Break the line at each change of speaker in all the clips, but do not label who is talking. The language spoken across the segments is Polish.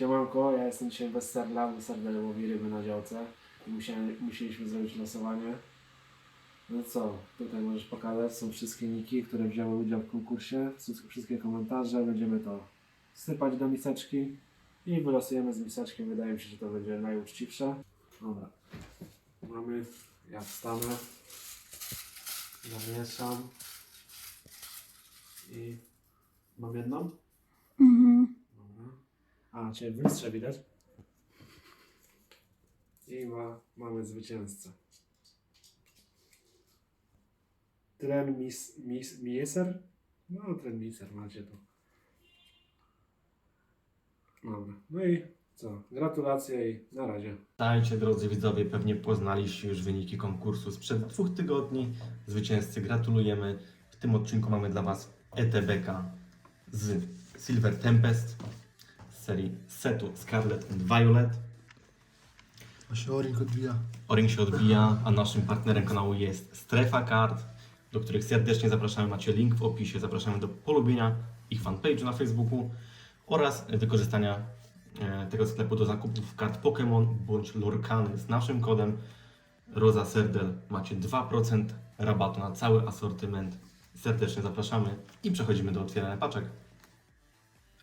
Siemanko, ja jestem dzisiaj bez Serdla, bo Serdel łowi ryby na działce i musieliśmy zrobić losowanie. No co, tutaj możesz pokazać, są wszystkie niki, które wzięły udział w konkursie, wszy- wszystkie komentarze, będziemy to sypać do miseczki i wylosujemy z miseczki, wydaje mi się, że to będzie najuczciwsze. Dobra, mamy, ja wstanę, zamieszam i mam jedną? A, czyli w lustrze widać. I ma, mamy zwycięzcę. Tren mis, mis, Mieser? No, Tren Miser macie tu. Dobra. No i co? Gratulacje i na razie.
Witajcie drodzy widzowie, pewnie poznaliście już wyniki konkursu sprzed dwóch tygodni. Zwycięzcy gratulujemy. W tym odcinku mamy dla Was ETBK z Silver Tempest z serii setu Scarlet and Violet.
A się Oring odbija.
O-ring się odbija, a naszym partnerem kanału jest Strefa Card, do których serdecznie zapraszamy. Macie link w opisie. Zapraszamy do polubienia ich fanpage'u na Facebooku oraz wykorzystania e, tego sklepu do zakupów kart Pokémon bądź Lorkany z naszym kodem Roza Serdel. Macie 2% rabatu na cały asortyment. Serdecznie zapraszamy i przechodzimy do otwierania paczek.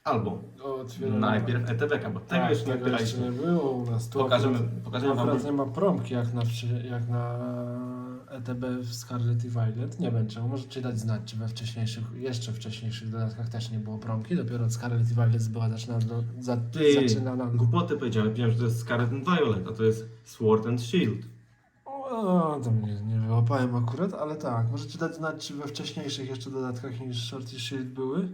Albo
otwieram.
najpierw ETBK, bo tego
tak,
jeszcze nie
tego jeszcze
otwieraliśmy.
nie było u nas. Tu
Pokażemy,
akurat-
pokażemy Wam
Akurat nie ma promki jak na, wczy- jak na ETB w Scarlet i Violet. Nie wiem czemu. Możecie dać znać, czy we wcześniejszych, jeszcze wcześniejszych dodatkach też nie było promki. Dopiero od Scarlet i Violet była zaczyna, do, za,
Ty,
zaczynana.
Głupoty powiedziałem, wiem, że to jest Scarlet and Violet, a to jest Sword and Shield.
O, to mnie nie wyłapałem akurat, ale tak. Możecie dać znać, czy we wcześniejszych jeszcze dodatkach niż Short i Shield były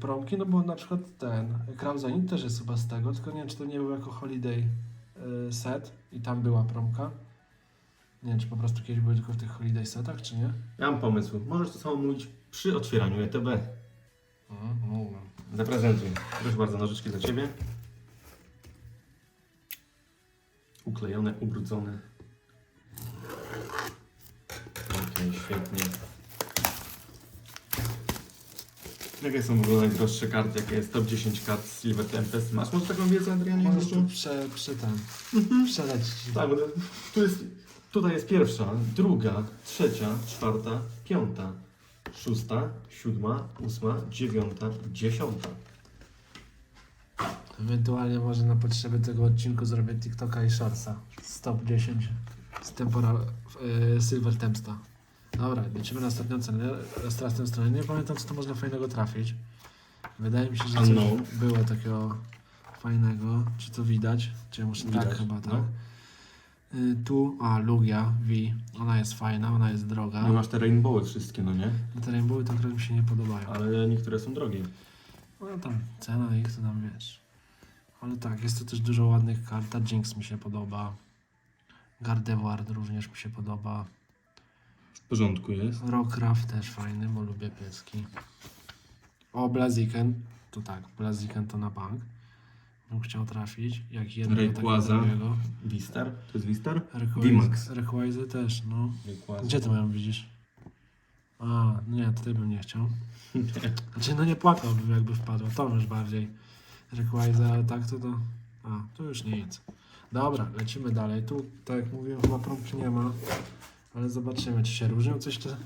promki, no bo na przykład ten Zenith też jest chyba z tego, tylko nie wiem, czy to nie był jako Holiday yy, set i tam była promka. Nie wiem, czy po prostu kiedyś były tylko w tych Holiday setach, czy nie?
Ja mam pomysł. Możesz to samo mówić przy otwieraniu ETB.
Mhm, mógłbym.
Zaprezentuj. Proszę bardzo, nożyczki dla Ciebie. Uklejone, ubrudzone. Okej, świetnie. Jakie są w ogóle najdroższe karty? Jakie jest top 10 kart z Silver Tempest? Masz może taką wiedzę, Adrianie?
Możesz tu prze, prze ten, przelecić.
Tak, bo to- tu jest, tutaj jest pierwsza, druga, trzecia, czwarta, piąta, szósta, siódma, ósma, dziewiąta, dziesiąta.
Ewentualnie może na potrzeby tego odcinku zrobię TikToka i Shortsa. Stop 10 z Temporal yy, Silver Tempsta. Dobra, lecimy na ostatnią cenę, na ostatnią stronę. Nie pamiętam, co to można fajnego trafić. Wydaje mi się, że coś było takiego fajnego. Czy to widać? Czy ja muszę tak
Widać,
chyba, tak?
no.
Y, tu, a Lugia V, ona jest fajna, ona jest droga.
No masz te rainbowy wszystkie, no nie?
Te rainbowy to akurat mi się nie podobają.
Ale niektóre są drogie.
No tam cena ich to tam wiesz. Ale tak, jest tu też dużo ładnych kart. Ta Jinx mi się podoba. Gardevoir również mi się podoba.
W porządku jest.
Rockcraft też fajny, bo lubię pieski. O, Blaziken. Tu tak, Blaziken to na bank. Bym chciał trafić. Jak takiego
Rayquaza.
drugiego.
Wistar? To jest Wistar?
Rayquaza-
Vimax.
Rayquaza też, no.
Rayquaza.
Gdzie ty ją widzisz? A, no nie, tutaj bym nie chciał. Znaczy, no nie płakałbym jakby wpadła, to już bardziej. Rayquaza, ale tak to to... A, tu już nic. Dobra, lecimy dalej. Tu, tak jak mówiłem, chyba prąbki nie ma. Ale zobaczymy, czy się różnią. Coś te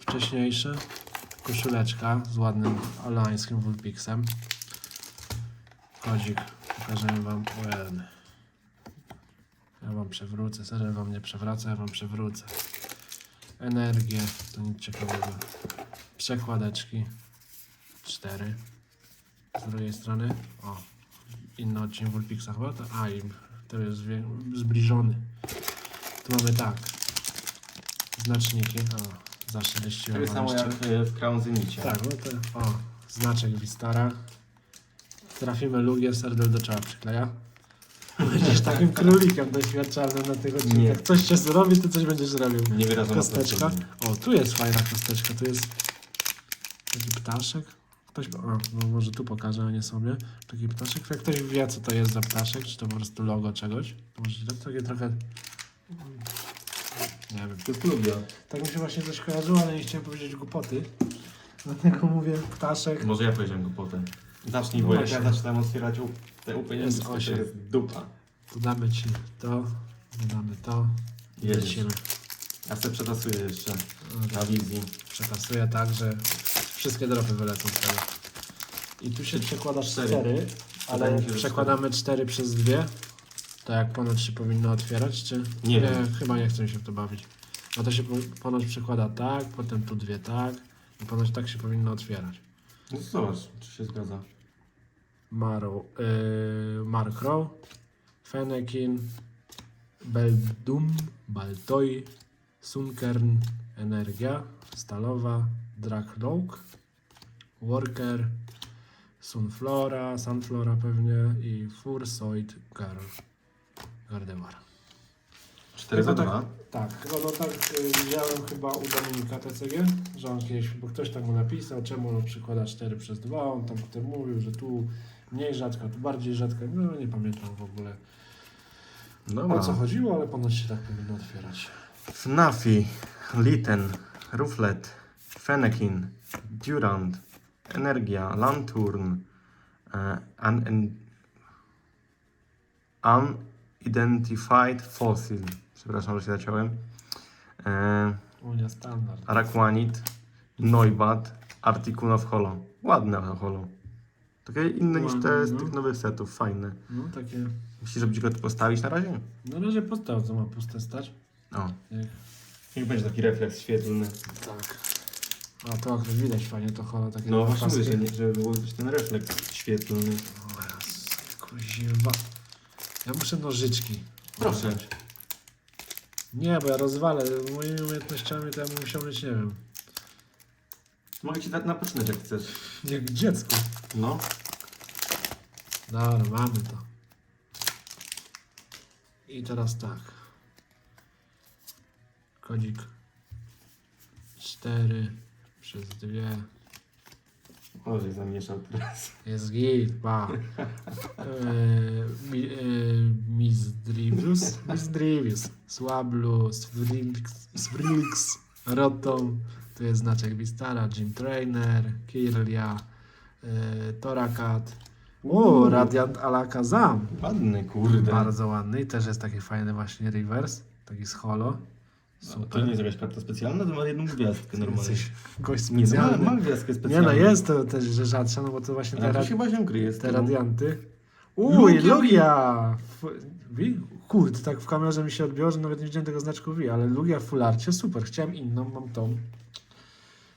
wcześniejsze. Koszuleczka z ładnym alańskim Vulpixem. Kodzik. Pokażemy wam. Jeden. Ja wam przewrócę. Serio wam nie przewraca, ja wam przewrócę. Energię. To nic ciekawego. Przekładeczki. Cztery. Z drugiej strony. O. Inny odcień Vulpixa chyba. To, a i to jest zbliżony. Mamy tak. Znaczniki. O.
Tak
wam
samo jak w Crown Zenicie.
Tak, no to o, znaczek Wistara. Trafimy Lugię, serdel do czoła przykleja. Będziesz takim królikiem doświadczalnym na tych odcinkach.
Nie.
Coś się zrobi, to coś będziesz robił.
Nie wyrażam
Kosteczka. O, tu jest fajna kosteczka, tu jest taki ptaszek. Ktoś, o, no może tu pokażę, a nie sobie. Taki ptaszek. Jak ktoś wie, co to jest za ptaszek, czy to po prostu logo czegoś, to może to takie trochę... Nie wiem.
To jest Lugia.
Tak mi się właśnie coś kojarzyło, ale nie chciałem powiedzieć głupoty. Dlatego mówię ptaszek.
Może ja powiedziałem potem. Zacznij,
No
bo jak ja
właśnie.
zaczynam otwierać u- te upieniędzy,
Jest
to
osiem.
jest dupa.
Tu damy ci to, damy to. i
Jedziesz.
Lecimy.
Ja sobie przetasuję jeszcze na wizji.
Przetasuję tak, że wszystkie dropy wylecą z tego. I tu się przekłada
Cztery.
4,
Wydaje
ale
mi się, że
przekładamy 4 przez 2. To jak ponoć się powinno otwierać, czy?
Nie wiem.
chyba nie chcę się w to bawić. No to się po- ponoć przekłada tak, potem tu dwie tak. I ponoć tak się powinno otwierać.
No to zobacz, czy się zgadza.
Maro, yy, Markrow, Fennekin, Beldum, Baltoi, Sunkern, Energia, Stalowa, Drakloak, Worker, Sunflora, Sunflora pewnie i Fursoid Gar Gardevoir.
4 za
No to
2.
Tak, chyba no tak y, widziałem chyba u Dominika TCG, że on kiedyś, bo ktoś tam mu napisał, czemu on przykłada 4 przez 2, on tam potem mówił, że tu mniej rzadka, tu bardziej rzadka, no nie pamiętam w ogóle
Dobra.
o co chodziło, ale ponoć się tak powinno otwierać.
FNAFI, Litten, Ruflet, Fennekin, Durand, Energia, Lanturn, e, un, un, Unidentified Fossil, przepraszam, że się zaciąłem, e,
Unia standard.
Araquanid, Noibat, Articuno w Holo. Ładne Holo. Takie inne niż te z tych
no.
nowych setów, fajne.
No takie,
Myślisz, że będzie go tu postawić na razie?
na razie postał, co ma puste stać.
O.
Niech,
Niech będzie taki refleks świetlny.
tak. A to akurat widać fajnie, to holo takie
No właśnie mówię, że, nie, że było być ten refleks świetlny.
Kuziwa. Ja muszę nożyczki.
Proszę.
Nie, bo ja rozwalę. Moimi umiejętnościami to ja bym musiał mieć, nie wiem,
Mogę ci dać na jak chcesz.
jak dziecko.
No.
Dobra, mamy to. I teraz tak. Kodzik 4 przez 2
O, że zamieszał teraz.
jest git, ba. Eee, mi, e, Misdrivius, Misdrivius, Swablu, Swrilix, Rotom, tu jest znaczek Vistara, Gym Trainer, Kirlia, e, Torakat, o, Radiant Alakazam,
Ładny, kurde.
bardzo ładny. I też jest taki fajny właśnie reverse, taki z holo,
To
super.
nie jest jakaś karta specjalna, to ma jedną gwiazdkę normalnie.
Jesteś gość
Nie, no, ma,
specjalny.
ma gwiazdkę
Nie
specjalną.
no, jest to też że rzadsza, no bo to właśnie
Ale
te,
to chyba ziomkry jest.
te
to-
radianty. Uj,
Lugia
Lugia! F- Wi? Kurde, tak w kamerze mi się odbiło, że nawet nie widziałem tego znaczku Wi, ale Lugia w fularcie, super, chciałem inną, mam tą.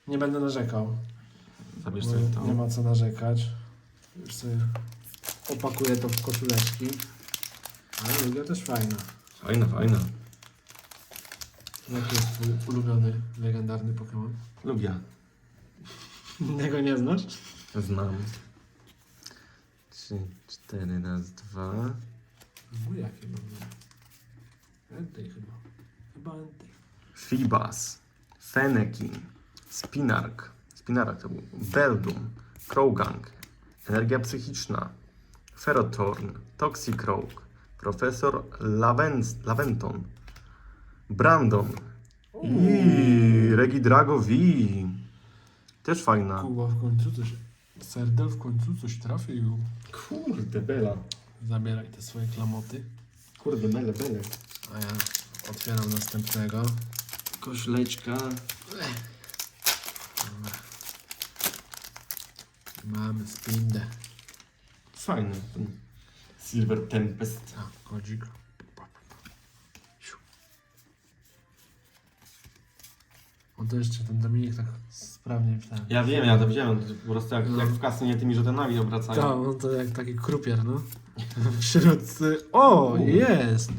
Nie będę narzekał,
Zabierz
bo
sobie to.
nie ma co narzekać. Już sobie opakuję to w koszuleczki. Ale Lugia też fajna.
Fajna, fajna.
Jaki jest twój ulubiony, legendarny Pokémon?
Lugia.
Tego nie znasz?
Znam. Trzy, cztery, raz, dwa.
Mój jaki mam? Entei chyba. Chyba Entei.
Fibas, Fennekin, Spinark, Spinark to był, Beldum, Krowgang, Energia Psychiczna, Ferrotorn, Toxicroak, Profesor Laventon, Brandon i Regidrago V. Też fajna.
Kuba w końcu coś. Serdel w końcu coś trafił.
Kurde, Bela.
Zabieraj te swoje klamoty.
Kurde, mele, bele.
A ja otwieram następnego.
Kośleczka.
Mamy spindę.
Fajny ten Silver Tempest.
A, kodzik. On to jeszcze ten Dominik tak sprawnie ten.
Ja wiem, ja to widziałem. to Po prostu jak, jak w kasynie tymi żetonami obracają.
Tak, on to jak taki krupier, no. Wśród... O, jest!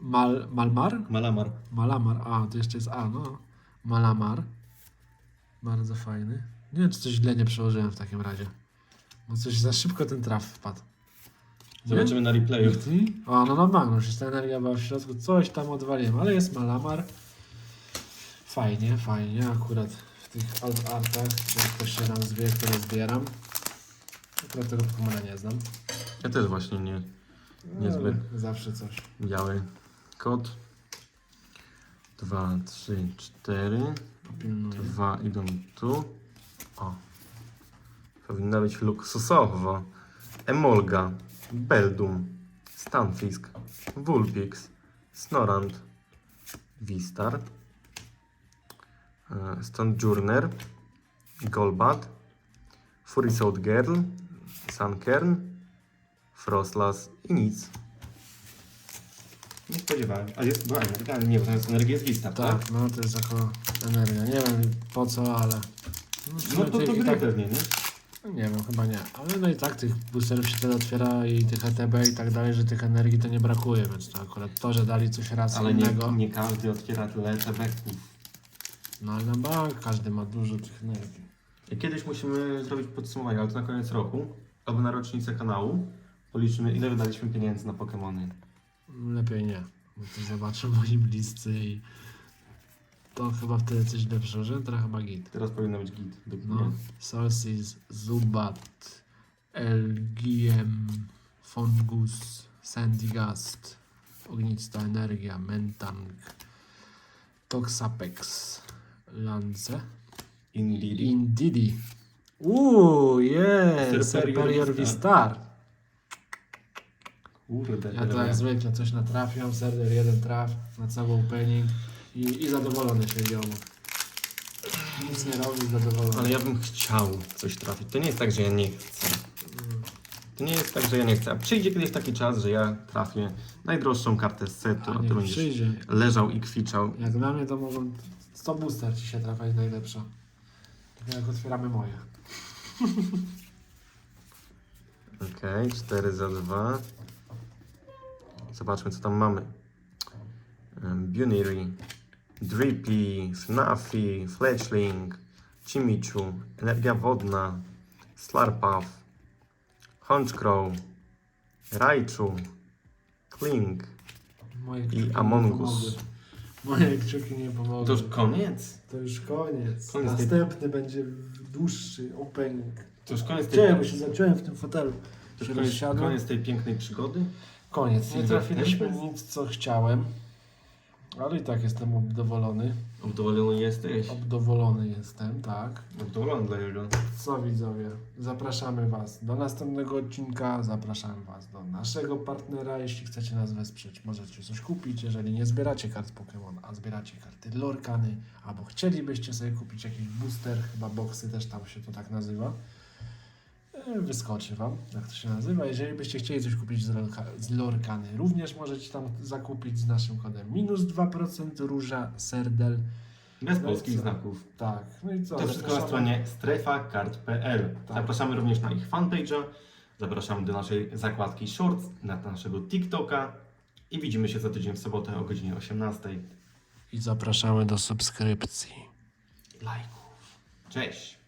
Mal, Malmar?
Malamar.
Malamar, a to jeszcze jest A, no. Malamar. Bardzo fajny. Nie wiem, czy coś źle nie przełożyłem w takim razie. Bo coś za szybko ten traf wpadł.
Zobaczymy na replayu.
O, no no Magnus, jest ta energia była w środku, coś tam odwaliłem, ale jest Malamar. Fajnie, fajnie, akurat w tych alt artach, jak ktoś się tam zwie, które zbieram. Akurat tego Pokemona nie znam.
Ja też właśnie nie. Niezbyt.
Ale Zawsze coś.
Biały kot. Dwa, trzy, cztery. Dwa idą tu. O. Powinno być luksusowo. Emolga, Beldum, Stunfisk, Vulpix, Snorant, Vistar, e, Stonejourner, Golbat, Furisode Girl, Sunkern, Frostlass i nic. Nie spodziewałem. A jest była energia, ale nie, bo to jest energia z Vistar, tak?
Tak, no to jest jako energia. Nie wiem po co, ale...
No to, to
i
gry
tak,
pewnie, nie?
no nie wiem, chyba nie. Ale no i tak tych boosterów się tyle otwiera i tych ETB i tak dalej, że tych energii to nie brakuje, więc to akurat to, że dali coś raz
Ale nie,
innego.
nie każdy otwiera tyle efektów.
No ale na bank każdy ma dużo tych energii.
Kiedyś musimy zrobić podsumowanie, ale to na koniec roku, albo na rocznicę kanału. Policzymy, ile wydaliśmy pieniędzy na Pokémony.
Lepiej nie, bo to zobaczą moi bliscy i to chyba wtedy coś lepszego, że to chyba git.
Teraz powinno być git.
No, Solstice, Zubat, Elgiem, Fongus, Sandygast, Ognista Energia, Mentang, Toxapex, Lance,
Indeed.
Indeedee. Uuu, jest!
Serperior Vistar. Kurde,
Ja to jak zwykle coś natrafiam, serwer jeden traf na cały opening i, i zadowolony się ziomu. Nic nie robi, zadowolony.
Ale ja bym chciał coś trafić. To nie jest tak, że ja nie chcę. To nie jest tak, że ja nie chcę. A przyjdzie kiedyś taki czas, że ja trafię najdroższą kartę z setu,
A
a ty będziesz
przyjdzie.
leżał i kwiczał.
Jak dla mnie to mogą 100 booster ci się trafiać najlepsza. Tak jak otwieramy moje.
Okej, 4 za 2. Zobaczmy, co tam mamy. Em, Bunery, Drippy, Fnaffy, Fletchling, Chimichu, Energia Wodna, Slurpuff, Honchcrow, Raichu, Kling.
Moje
I
kciuki nie
Among
pomogły. Moje kciuki nie pomogły.
To już koniec.
To już koniec.
Koniec tej-
Następny będzie dłuższy opening.
To już koniec tej,
Chciałem, się zaciąłem w tym fotelu.
to już koniec, koniec tej pięknej przygody.
Koniec. Nie trafiliśmy nic, co chciałem. Ale i tak jestem obdowolony.
Obdowolony jesteś.
Obdowolony jestem, tak.
Obdowolony dla jego.
Co widzowie, zapraszamy Was do następnego odcinka, zapraszamy Was do naszego partnera, jeśli chcecie nas wesprzeć, możecie coś kupić, jeżeli nie zbieracie kart Pokémon, a zbieracie karty Lorkany, albo chcielibyście sobie kupić jakiś booster, chyba boxy też tam się to tak nazywa, wyskoczy Wam, jak to się nazywa. Jeżeli byście chcieli coś kupić z, Lorka, z Lorkany, również możecie tam zakupić z naszym kodem minus 2% róża serdel.
Bez
No
polskich
co?
znaków.
Tak, no i co?
To wszystko na stronie strefakart.pl.
Tak.
Zapraszamy również na ich fanpage'a, zapraszamy do naszej zakładki Shorts, na naszego TikToka i widzimy się za tydzień w sobotę o godzinie 18.
I zapraszamy do subskrypcji.
Lajków. Cześć!